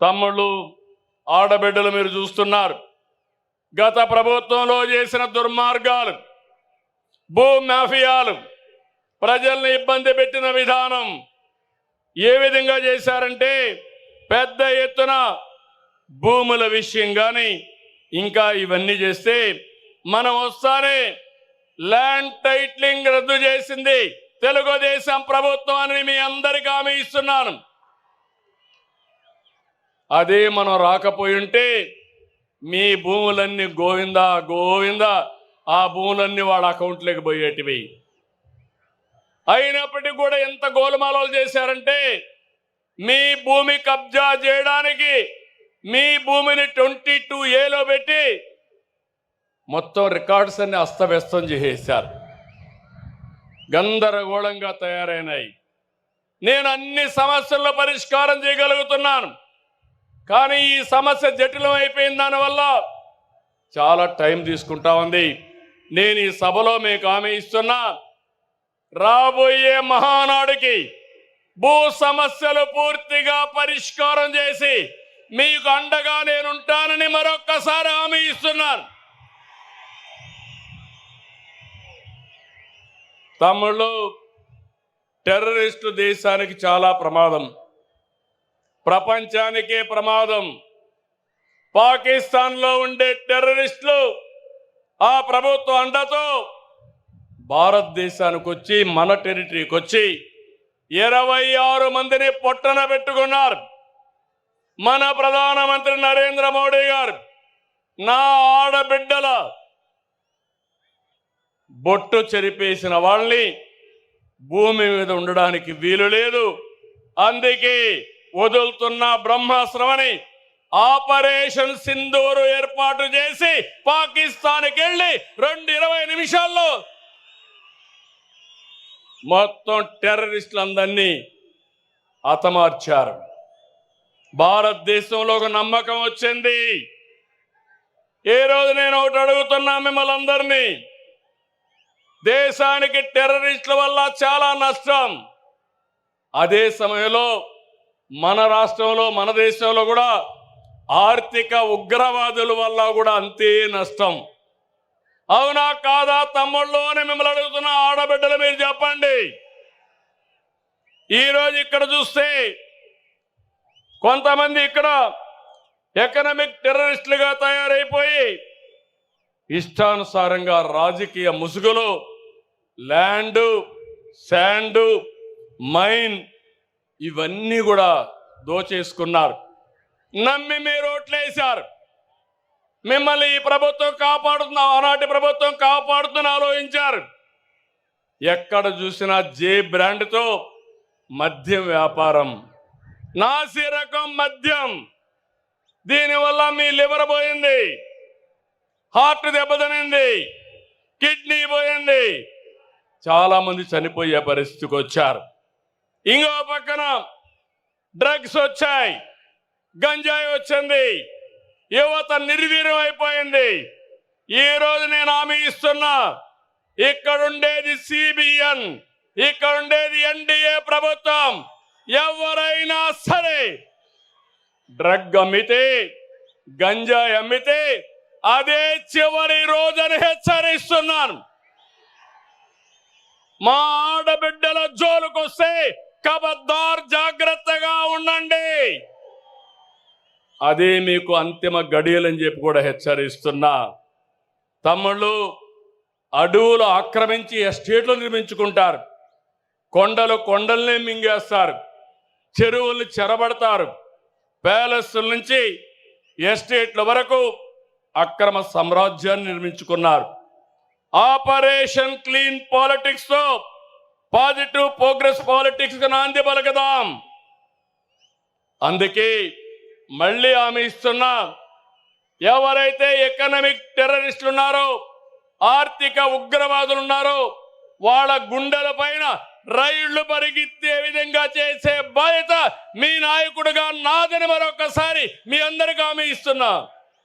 తమ్ముళ్ళు ఆడబిడ్డలు మీరు చూస్తున్నారు. గత ప్రభుత్వంలో చేసిన దుర్మార్గాలు భూ మాఫియాలు ప్రజల్ని ఇబ్బంది పెట్టిన విధానం ఏ విధంగా చేశారంటే పెద్ద ఎత్తున భూముల విషయం కానీ ఇంకా ఇవన్నీ చేస్తే మనం వస్తానే ల్యాండ్ టైట్లింగ్ రద్దు చేసింది తెలుగుదేశం ప్రభుత్వం అని మీ అందరికీ హామీ ఇస్తున్నాను. అదే మనం రాకపోయి ఉంటే మీ భూములన్నీ గోవిందా గోవిందా. ఆ భూములన్నీ వాళ్ళ అకౌంట్లోకి పోయేటివి. అయినప్పటికీ కూడా ఎంత గోలుమాలలు చేశారంటే మీ భూమి కబ్జా చేయడానికి మీ భూమిని ట్వంటీ టూ ఏలో పెట్టి మొత్తం రికార్డ్స్ అన్ని అస్తవ్యస్తం చేసేశారు. గందరగోళంగా తయారైనాయి. నేను అన్ని సమస్యల్లో పరిష్కారం చేయగలుగుతున్నాను. కానీ ఈ సమస్య జటిలం అయిపోయిన దానివల్ల చాలా టైం తీసుకుంటా ఉంది. నేను ఈ సభలో మీకు హామీ ఇస్తున్నా. రాబోయే మహానాడుకి భూ సమస్యలు పూర్తిగా పరిష్కారం చేసి మీకు అండగా నేనుంటానని మరొక్కసారి హామీ ఇస్తున్నాను. తమ్ముళ్ళు టెర్రరిస్టు దేశానికి చాలా ప్రమాదం. ప్రపంచానికే ప్రమాదం. పాకిస్తాన్లో ఉండే టెర్రరిస్టులు ఆ ప్రభుత్వ అండతో భారతదేశానికి వచ్చి మన టెరిటరీకి వచ్చి ఇరవై ఆరు మందిని పొట్టన పెట్టుకున్నారు. మన ప్రధానమంత్రి నరేంద్ర మోడీ గారు నా ఆడబిడ్డల బొట్టు చెరిపేసిన వాళ్ళని భూమి మీద ఉండడానికి వీలు లేదు. అందుకే వదులుతున్న బ్రహ్మాస్త్రమని ఆపరేషన్ సింధూరు ఏర్పాటు చేసి పాకిస్తాన్కి వెళ్ళి రెండు ఇరవై నిమిషాల్లో మొత్తం టెర్రరిస్టులందరినీ హతమార్చారు. భారతదేశంలో ఒక నమ్మకం వచ్చింది. ఏ రోజు నేను ఒకటి అడుగుతున్నా మిమ్మల్ని అందరినీ దేశానికి టెర్రరిస్టుల వల్ల చాలా నష్టం. అదే సమయంలో మన రాష్ట్రంలో మన దేశంలో కూడా ఆర్థిక ఉగ్రవాదుల వల్ల కూడా అంతే నష్టం. అవునా కాదా తమ్ముళ్ళు అని మిమ్మల్ని అడుగుతున్న ఆడబిడ్డలు మీరు చెప్పండి. ఈరోజు ఇక్కడ చూస్తే కొంతమంది ఇక్కడ ఎకనామిక్ టెర్రరిస్టులుగా తయారైపోయి ఇష్టానుసారంగా రాజకీయ ముసుగులో ల్యాండు శాండు మైన్ ఇవన్నీ కూడా దోచేసుకున్నారు. నమ్మి మీరు ఓట్లేశారు. మిమ్మల్ని ఈ ప్రభుత్వం కాపాడుతున్న ఆనాటి ప్రభుత్వం కాపాడుతున్న ఆలోచించారు. ఎక్కడ చూసినా జే బ్రాండ్తో మద్యం వ్యాపారం నాసి రకం మద్యం. దీనివల్ల మీ లివర్ పోయింది హార్ట్ దెబ్బతినింది కిడ్నీ పోయింది. చాలామంది చనిపోయే పరిస్థితికి వచ్చారు. ఇంకో పక్కన డ్రగ్స్ వచ్చాయి. గంజాయి వచ్చింది. యువత నిర్వీర్యం అయిపోయింది. ఈరోజు రోజు నేను హామీ ఇస్తున్నా ఇక్కడుండేది సిబిఎన్ ఇక్కడుండేది ఎన్డీఏ ప్రభుత్వం. ఎవరైనా సరే డ్రగ్ అమ్మితే గంజాయి అమ్మితే అదే చివరి రోజని హెచ్చరిస్తున్నాను. మా ఆడబిడ్డల జోలుకొస్తే కబద్దార్ జాగ్రత్తగా ఉండండి. అదే మీకు అంతిమ గడియలని చెప్పి కూడా హెచ్చరిస్తున్నా. తమ్ముళ్ళు అడవులు ఆక్రమించి ఎస్టేట్లు నిర్మించుకుంటారు. కొండలు కొండల్ని మింగేస్తారు. చెరువుల్ని చెరబడతారు. ప్యాలెస్ల నుంచి ఎస్టేట్ల వరకు అక్రమ సామ్రాజ్యాన్ని నిర్మించుకున్నారు. ఆపరేషన్ క్లీన్ పాలిటిక్స్తో పాజిటివ్ ప్రోగ్రెస్ పాలిటిక్స్కి నాంది పలకదాం. అందుకే మళ్ళీ ఆమె ఇస్తున్నా. ఎవరైతే ఎకనామిక్ టెర్రరిస్టులు ఉన్నారో ఆర్థిక ఉగ్రవాదులు ఉన్నారో వాళ్ళ గుండెల పైన రైళ్ళు పరిగెత్తే విధంగా చేసే బాధ్యత మీ నాయకుడుగా నాదని మరొకసారి మీ అందరికీ ఆమె ఇస్తున్నా.